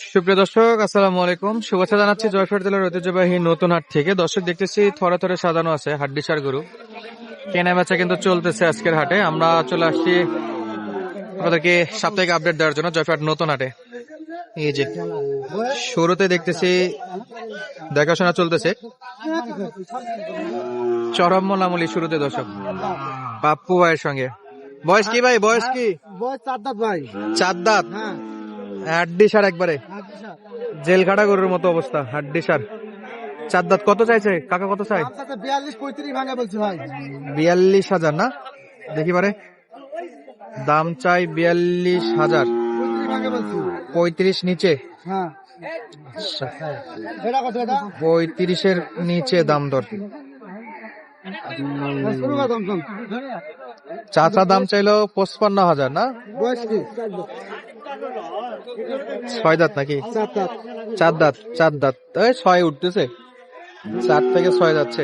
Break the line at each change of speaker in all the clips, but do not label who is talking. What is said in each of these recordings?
সুপ্রিয় দর্শক আসসালামু আলাইকুম। শুভেচ্ছা জানাচ্ছি জয়ফার জেলার ঐতিহ্যবাহী নতুন হাট থেকে। দর্শক দেখতেছি থরে থরে সাজানো আছে হাড্ডিসার গরু। কেনা বেচা কিন্তু চলতেছে আজকের হাটে। আমরা চলে আসছি আপনাদেরকে সাপ্তাহিক আপডেট দেওয়ার জন্য জয়ফাট নতুন হাটে। এই যে শুরুতে দেখতেছি দেখাশোনা চলতেছে। চরম মোলামুলি শুরুতে দর্শক। পাপ্পু ভাইয়ের সঙ্গে। বয়স কি ভাই? বয়স কি?
বয়স চার দাঁত ভাই।
চার দাঁত?
হ্যাঁ।
হাড্ডি সার একবারে। জেল কাটা গরুর মতো অবস্থা হাড্ডি সার। চার দাঁত কত চাইছে? কাকা কত চাই
বিয়াল্লিশ পঁয়ত্রিশ ভাঙা বলছি ভাই।
বিয়াল্লিশ হাজার না? দেখি পারে। দাম চাই বিয়াল্লিশ হাজার।
পঁয়ত্রিশ
নিচে।
হ্যাঁ।
আচ্ছা, পঁয়ত্রিশের নিচে দাম দর।
কম
চাচা দাম চাইলো পঁচপান্ন হাজার না? ছয় দাঁত নাকি?
চার দাঁত
চার দাঁত। এই ছয় উঠতেছে। চার থেকে ছয় যাচ্ছে।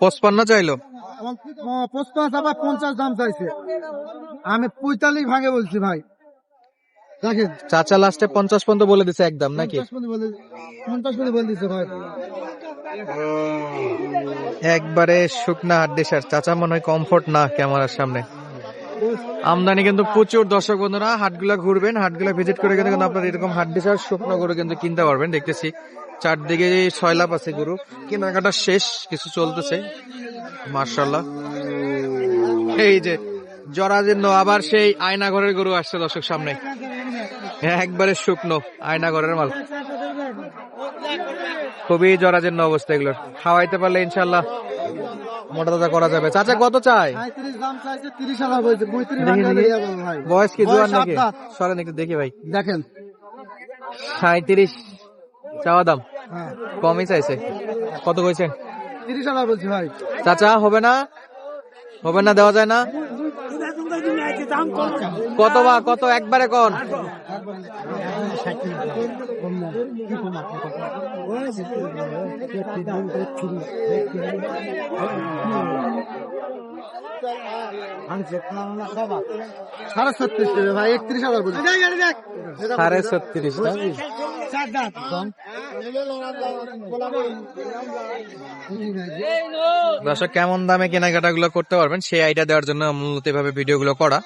পঁচপান্ন চাইলো?
পঁচপান্ন পঞ্চাশ দাম চাইছে। আমি পঁয়তাল্লিশ ভাঙে বলছি ভাই।
চাচা লাস্টে পঞ্চাশ পর্যন্ত বলে দিছে একদম নাকি?
পঞ্চাশ পর্যন্ত বলে ভাই।
একবারে শুকনা হাড্ডি স্যার। চাচা মনে হয় কমফোর্ট না ক্যামেরার সামনে। আমদানি কিন্তু প্রচুর দর্শক বন্ধুরা হাটগুলা ঘুরবেন হাটগুলা ভিজিট করে কিন্তু আপনার এরকম হাড্ডি সার শুকনো গরু কিন্তু কিনতে পারবেন। দেখতেছি চারদিকে ছয় লাভ আছে গরু। কেনাকাটা শেষ কিছু চলতেছে। মার্শাল্লাহ এই যে জরাজীর্ণ আবার সেই আয়না ঘরের গরু আসছে দর্শক সামনে। একবারে শুকনো আয়না ঘরের মাল। খুবই জরাজীর্ণ অবস্থা এগুলোর। খাওয়াইতে পারলে ইনশাল্লাহ মোটা তাজা করা যাবে। চাচা কত চাই? বয়স কি
সাত
নাকি? সরেন একটু দেখি ভাই।
দেখেন
সাঁত্রিশ চাওয়া দাম। কমই চাইছে। কত কইছেন
তিরিশ হাজার বলছি ভাই।
চাচা হবে না? হবে না দেওয়া যায় না? কত বা কত একবারে কোন?
সাড়ে ছত্রিশ ভাই একত্রিশ হাজার
সাড়ে ছত্রিশ দর্শক কেমন দামে কেনাকাটা গুলো করতে পারবেন সেই আইডিয়া দেওয়ার জন্য মূলত এভাবে ভিডিও গুলো করা।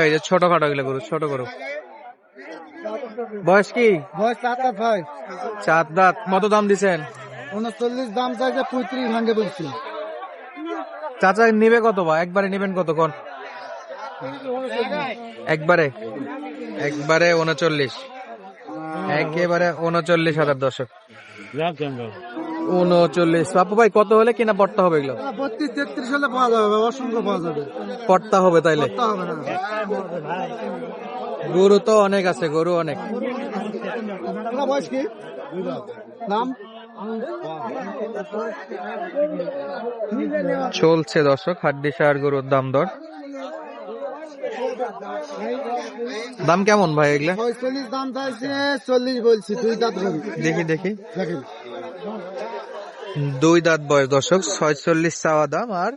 এই যে ছোট খাটো গুলো করু ছোট করু বয়স কি?
বয়স চার দাঁত ভাই
চার দাঁত। কত দাম দিছেন?
উনচল্লিশ দাম চাইছে পঁয়ত্রিশ ভাঙ্গে বলছি।
চাচা নিবে কত বা? একবারে নিবেন কত কোন? একবারে। একবারে উনচল্লিশ। একেবারে উনচল্লিশ হাজার দর্শক। উনচল্লিশ। বাপু ভাই কত হলে কিনা পড়তে হবে এগুলো?
বত্রিশ তেত্রিশ হলে পাওয়া যাবে অসংখ্য পাওয়া যাবে।
পড়তে হবে তাইলে? গরু তো অনেক আছে গরু অনেক।
বয়স কি? নাম?
চলছে দর্শক হাড্ডি সার গরুর দাম দর। দাম কেমন ভাই এগুলা?
পঁয়তাল্লিশ দাম চাইছে চল্লিশ বলছি দুই দাঁত
দেখি দেখি।
দেখেন।
দুই দাঁত বয়স দর্শক। ছয়চল্লিশ চাওয়া দাম আর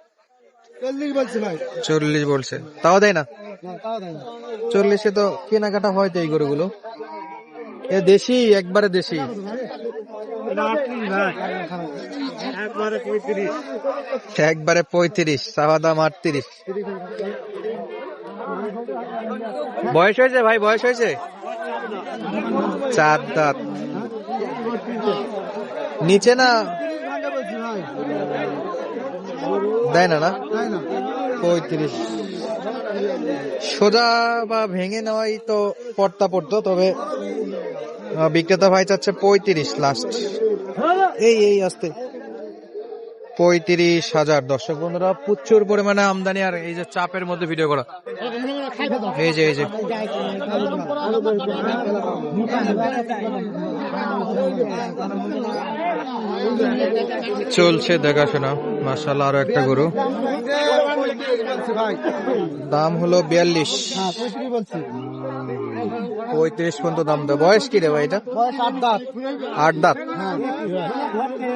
চল্লিশ বলছি ভাই।
চল্লিশ বলছে। তাও দেয় না। চল্লিশে তো কেনাকাটা হয় তো এই গরুগুলো। এ দেশি একবারে দেশি। একবারে পঁয়ত্রিশ চাওয়া দাম আটত্রিশ। বয়স হয়েছে ভাই বয়স হয়েছে? চার দাঁত। নিচে না দেয় না না? পঁয়ত্রিশ। সোজা বা ভেঙে নেওয়াই তো পড়তা পড়তো তবে বিক্রেতা ভাই চাচ্ছে পঁয়ত্রিশ লাস্ট এই এই, আসতে। পঁয়ত্রিশ হাজার। দর্শক বন্ধুরা প্রচুর পরিমাণে আমদানি আর এই যে চাপের মধ্যে ভিডিও করা। এই যে এই যে। চলছে দেখাশোনা। মার্শাল আরও একটা গরু। দাম হলো বিয়াল্লিশ।
পঁয়ত্রিশ
পর্যন্ত দাম দেয়। বয়স কি রে ভাই এটা?
আট দাঁত।
আট দাঁত।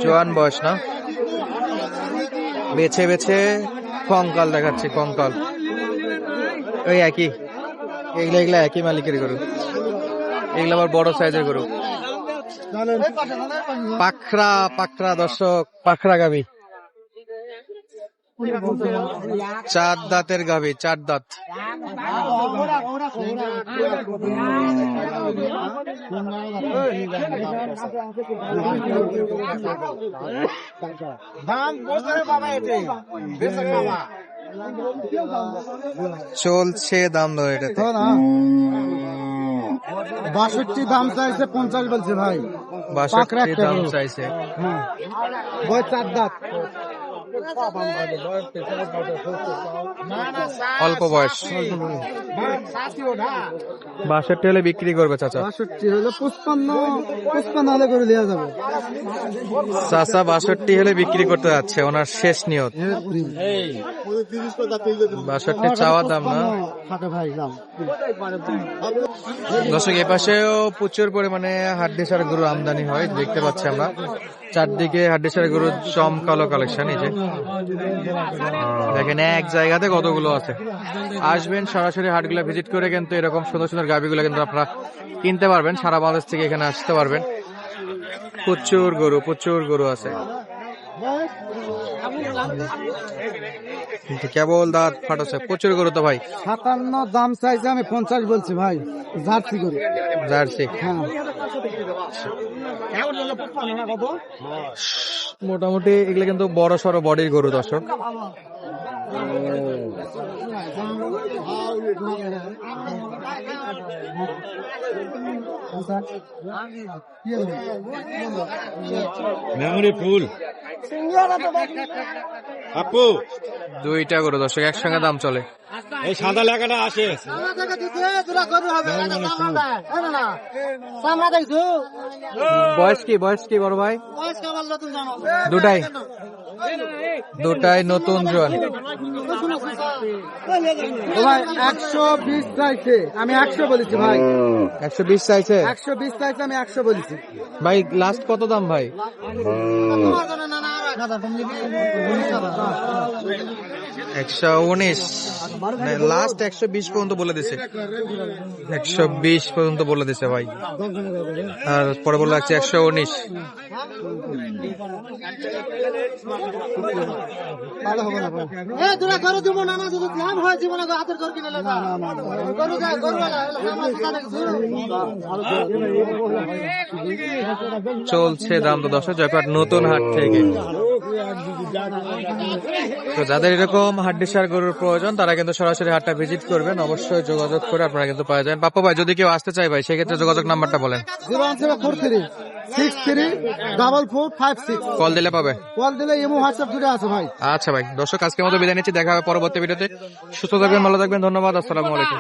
জোয়ান বয়স না? বেছে বেছে, কঙ্কাল দেখাচ্ছে, কঙ্কাল। ওই একই। এগুলা এগুলা একই মালিকের গরু। এগুলো আবার বড় সাইজের গরু। পাখরা পাখরা, দর্শক। পাখরা গাবি চার দাঁতের গাবি চার দাঁত। চলছে দাম ধরে এটাতে।
বাষট্টি দাম চাইছে পঞ্চাশ বলছে ভাই।
বাষট্টি দাম চাইছে।
হ্যাঁ। চার দাঁত।
অল্প বয়স। বাষট্টি হলে বিক্রি করবে চাচা।
বাষট্টি হলো পুষ্পান্ন পুষ্পান্ন হলে করে দেওয়া যাবে।
চাচা বাষট্টি হলে বিক্রি করতে যাচ্ছে ওনার শেষ নিয়ত। বাষট্টি চাওয়া দাম না? দর্শক এপাশেও প্রচুর পরিমাণে হাড্ডিসার গরু আমদানি হয় দেখতে পাচ্ছি আমরা। চারদিকে হাড্ডিসার গরু চমকালো কালেকশন এই যে। দেখেন এক জায়গাতে কতগুলো আছে। আসবেন, সরাসরি হাটগুলো ভিজিট করে কিন্তু এরকম সুন্দর সুন্দর গাভিগুলো কিন্তু আপনারা কিনতে পারবেন। সারা বাংলাদেশ থেকে এখানে আসতে পারবেন। প্রচুর গরু প্রচুর গরু আছে। কিন্তু কেবল দাঁত ফাটাচ্ছে প্রচুর গরু তো ভাই।
সাতান্ন দাম চাইছে আমি পঞ্চাশ বলছি ভাই। জার্সি করে
জার্সি।
হ্যাঁ।
মোটামুটি এগুলো কিন্তু বড় সড়ো বডির গরু দর্শক।
Memory full. আপু।
দুইটা গরু দর্শক একসঙ্গে দাম চলে।
এই সাদা লেখাটা আসে।
বয়স কি বয়স কি বড় ভাই? দুটাই। দুটাই নতুন
জন ভাই একশো বিশ চাইছে। আমি একশো বলেছি ভাই।
একশো বিশ চাইছে?
একশো বিশ চাইছে আমি একশো বলেছি।
ভাই লাস্ট কত দাম ভাই? একশো উনিশ লাস্ট একশো বিশ পর্যন্ত বলে দিছে একশো বিশ পর্যন্ত বলে দিছে ভাই আর পরে বলে লাগছে একশো উনিশ চলছে দাম তো দশ জয়পাট নতুন হাট থেকে তো যাদের এরকম হাড্ডিসার গরুর প্রয়োজন তারা কিন্তু সরাসরি হাটটা ভিজিট করবেন। অবশ্যই যোগাযোগ করে আপনারা কিন্তু পাওয়া যাবেন। পাপ্পা ভাই যদি কেউ আসতে চায় ভাই সেক্ষেত্রে যোগাযোগ নাম্বারটা বলেন। কল দিলে পাবে।
কল দিলে ইমো হোয়াটসঅ্যাপ দুটো আছে ভাই।
আচ্ছা ভাই দর্শক আজকের মতো বিদায় নিচ্ছি। দেখা হবে পরবর্তী ভিডিওতে। সুস্থ থাকবেন ভালো থাকবেন ধন্যবাদ আসসালামু আলাইকুম।